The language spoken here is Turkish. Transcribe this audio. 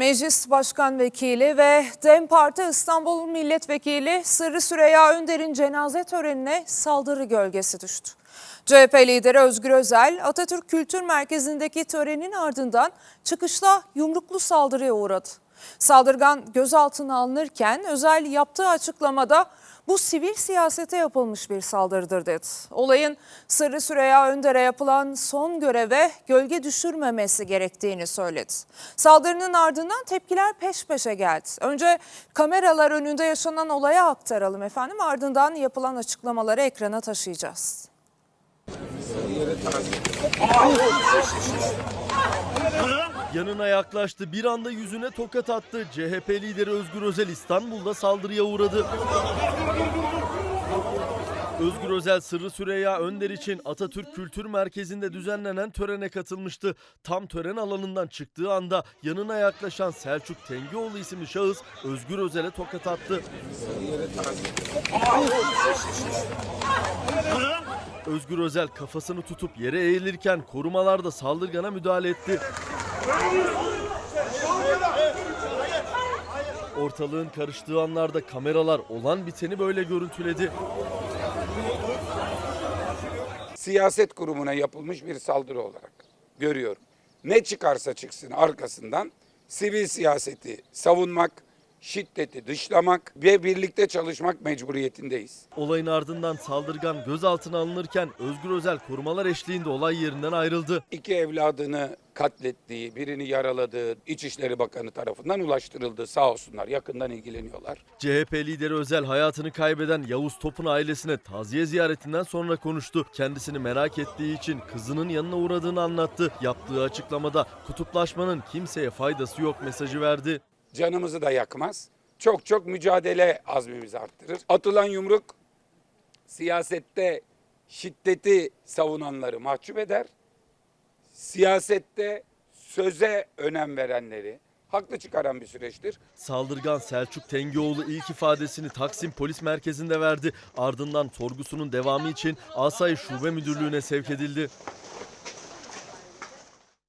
Meclis Başkan Vekili ve DEM Parti İstanbul Milletvekili Sırrı Süreyya Önder'in cenaze törenine saldırı gölgesi düştü. CHP lideri Özgür Özel, Atatürk Kültür Merkezi'ndeki törenin ardından çıkışta yumruklu saldırıya uğradı. Saldırgan gözaltına alınırken Özel yaptığı açıklamada bu sivil siyasete yapılmış bir saldırıdır dedi. Olayın Sırrı Süreyya Önder'e yapılan son göreve gölge düşürmemesi gerektiğini söyledi. Saldırının ardından tepkiler peş peşe geldi. Önce kameralar önünde yaşanan olaya aktaralım efendim ardından yapılan açıklamaları ekrana taşıyacağız. Yanına yaklaştı. Bir anda yüzüne tokat attı. CHP lideri Özgür Özel İstanbul'da saldırıya uğradı. Özgür Özel Sırrı Süreyya Önder için Atatürk Kültür Merkezi'nde düzenlenen törene katılmıştı. Tam tören alanından çıktığı anda yanına yaklaşan Selçuk Tengioğlu isimli şahıs Özgür Özel'e tokat attı. Özgür Özel kafasını tutup yere eğilirken korumalar da saldırgana müdahale etti. Ortalığın karıştığı anlarda kameralar olan biteni böyle görüntüledi. Siyaset kurumuna yapılmış bir saldırı olarak görüyorum. Ne çıkarsa çıksın arkasından sivil siyaseti savunmak, şiddeti dışlamak ve birlikte çalışmak mecburiyetindeyiz. Olayın ardından saldırgan gözaltına alınırken Özgür Özel korumalar eşliğinde olay yerinden ayrıldı. İki evladını katlettiği, birini yaraladığı İçişleri Bakanı tarafından ulaştırıldı. Sağ olsunlar yakından ilgileniyorlar. CHP lideri Özel hayatını kaybeden Yavuz Top'un ailesine taziye ziyaretinden sonra konuştu. Kendisini merak ettiği için kızının yanına uğradığını anlattı. Yaptığı açıklamada kutuplaşmanın kimseye faydası yok mesajı verdi. Canımızı da yakmaz. Çok çok mücadele azmimizi arttırır. Atılan yumruk siyasette şiddeti savunanları mahcup eder. Siyasette söze önem verenleri haklı çıkaran bir süreçtir. Saldırgan Selçuk Tengioğlu ilk ifadesini Taksim Polis Merkezi'nde verdi. Ardından sorgusunun devamı için Asayiş Şube Müdürlüğü'ne sevk edildi.